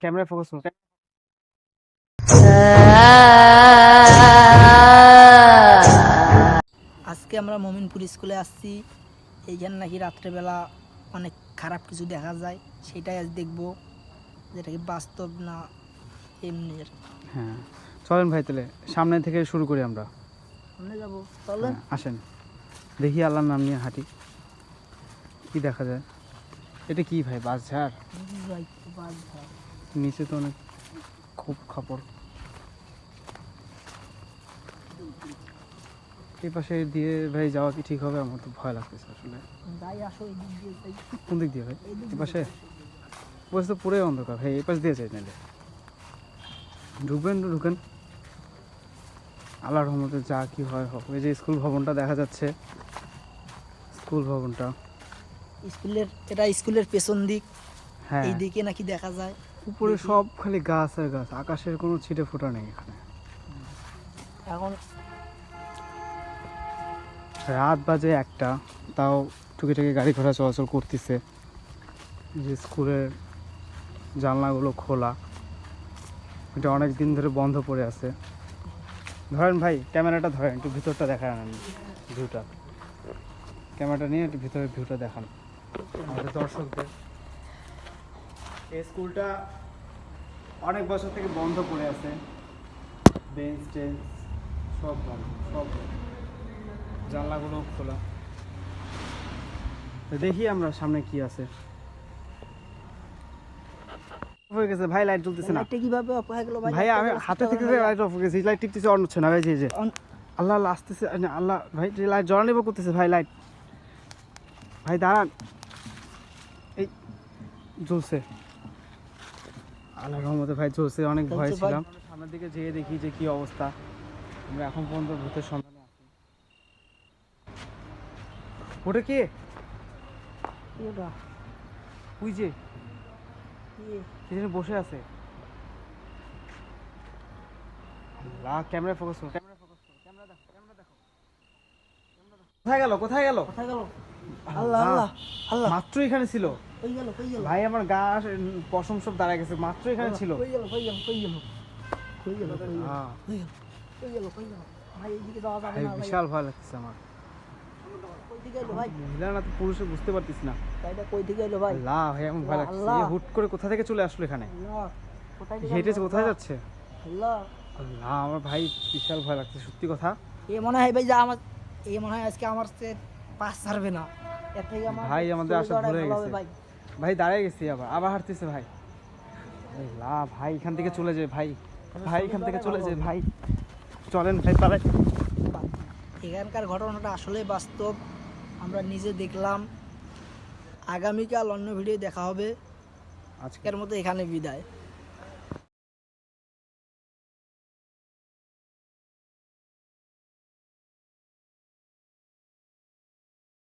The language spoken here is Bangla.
ক্যামেরা ফোকাস করো। আজকে আমরা মমিনপুর স্কুলে আসছি। এইখানে নাকি রাত্রেবেলা অনেক খারাপ কিছু দেখা যায় সেটাই আজ দেখব। যেটা কি বাস্তব না এমনি। হ্যাঁ চলেন ভাই তাহলে সামনে থেকে শুরু করি আমরা। সামনে যাব চলেন। হ্যাঁ, আসেন। দেখি আল্লাহর নাম নিয়ে হাঁটি। কি দেখা যায়? এটা কি ভাই বাদ ভাই। নিচে তো অনেক খুব খাপড় এই পাশে দিয়ে ভাই যাওয়া কি ঠিক হবে? আমার তো ভয় লাগতেছে আসলে। কোন দিক দিয়ে ভাই? এই পাশে বসে তো পুরোই অন্ধকার। ভাই এই পাশ দিয়ে যাই নাহলে। ঢুকবেন তো ঢুকেন। আল্লাহর রহমতে যা কি হয় হোক। এই যে স্কুল ভবনটা দেখা যাচ্ছে। স্কুল ভবনটা। স্কুলের এটা স্কুলের পেছন দিক হ্যাঁ। এই দিকে নাকি দেখা যায়। উপরে সব খালি গাছ আর গাছ আকাশের কোনো ছিটে ফোটা নেই এখানে। এখন রাত বাজে একটা তাও টুকিটাকি গাড়ি ঘোড়া চলাচল করতেছে। যে স্কুলের জানলাগুলো খোলা এটা অনেক দিন ধরে বন্ধ পড়ে আছে। ধরেন ভাই ক্যামেরাটা ধরেন একটু ভিতরটা দেখান ভিউটা। ক্যামেরাটা নিয়ে একটু ভিতরের ভিউটা দেখান। আমাদের দর্শকদের। এই স্কুলটা অনেক বছর থেকে বন্ধ পড়ে আছে। বেঞ্চ টেঞ্চ সব বন্ধ সব জানলাগুলো খোলা। তো দেখি আমরা সামনে কি আছে। হয়ে গেছে। ভাই লাইট জ্বলতেছে না। কীভাবে অফ হয়ে গেল ভাই? ভাই আমি হাতে থেকে লাইট অফ হয়ে গেছে লাইট টিপতেছে অন হচ্ছে না ভাই যে আল্লাহ আল্লাহ আসতেছে। আল্লাহ ভাই লাইট জ্বালানি করতেছে ভাই লাইট ভাই দাঁড়ান। এই জ্বলছে। আল্লাহ রহমতে ভাই জ্বলছে অনেক ভয় ছিলাম। সামনের দিকে যেয়ে দেখি যে কি অবস্থা। আমরা এখন পর্যন্ত ভূতের সন্ধানে আছি। ওটা কে? ওটা? ওই যে। কি? বসে আছে। আল্লাহ ক্যামেরা ফোকাস করো। ক্যামেরা ফোকাস করো। ক্যামেরা দেখো ক্যামেরা দেখো। কোথায় গেল? কোথায় গেল? কোথায় গেল? আল্লাহ আল্লাহ আল্লাহ। মাত্র এখানে ছিল? কই গেল কই গেল। ভাই আমার গা পশম সব গেছে মাত্র এখানে ছিল। কই গেল কই গেল কই গেল। কই গেল কই গেল কই গেল কই গেল ভাই এইদিকে যাওয়া যাবে না বিশাল ভয় লাগছে আমার। কই থেকে এলো ভাই। মহিলা না তো পুরুষে বুঝতে পারতিস না। কই থেকে এলো ভাই। আল্লাহ ভাই আমার ভয় লাগছে হুট করে কোথা থেকে চলে আসলো এখানে? হেঁটে কোথায় যাচ্ছে? আল্লাহ। আল্লাহ আমার ভাই বিশাল ভয় লাগছে সত্যি কথা। এ মনে হয় ভাই যে আমার এ মনে হয় আজকে আমার পাস ছাড়বে না। আমার ভাই আমাদের আশা ভুলে গেছে। ভাই। ভাই দাঁড়ায় গেছি আবার আবার হাঁটতেছে ভাই। আল্লাহ ভাই এখান থেকে চলে যায় ভাই। ভাই এখান থেকে চলে যায় ভাই। চলেন ভাই পালাই এখানকার ঘটনাটা আসলে বাস্তব। আমরা নিজে দেখলাম। আগামীকাল অন্য ভিডিও দেখা হবে। আজকের মতো এখানে বিদায়।